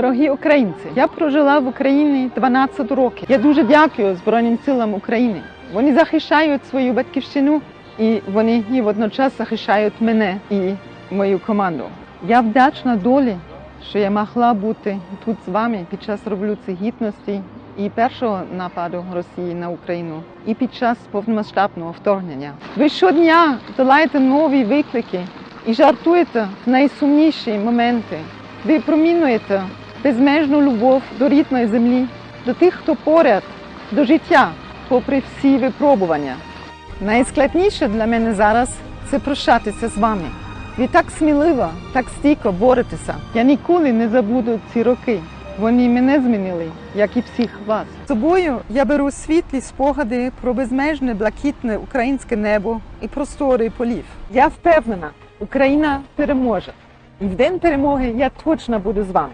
Дорогі українці, я прожила в Україні 12 років. Я дуже дякую Збройним силам України. Вони захищають свою батьківщину і вони і водночас захищають мене і мою команду. Я вдячна долі, що я могла бути тут з вами під час революції гідності і першого нападу Росії на Україну, і під час повномасштабного вторгнення. Ви щодня долаєте нові виклики і жартуєте в найсумніші моменти. Ви промінуєте безмежну любов до рідної землі, до тих, хто поряд, до життя, попри всі випробування. Найскладніше для мене зараз це прощатися з вами. Ви так сміливо, так стійко боретеся. Я ніколи не забуду ці роки. Вони мене змінили, як і всіх вас. Собою я беру світлі спогади про безмежне блакитне українське небо і простори полів. Я впевнена, Україна переможе. І в день перемоги я точно буду з вами.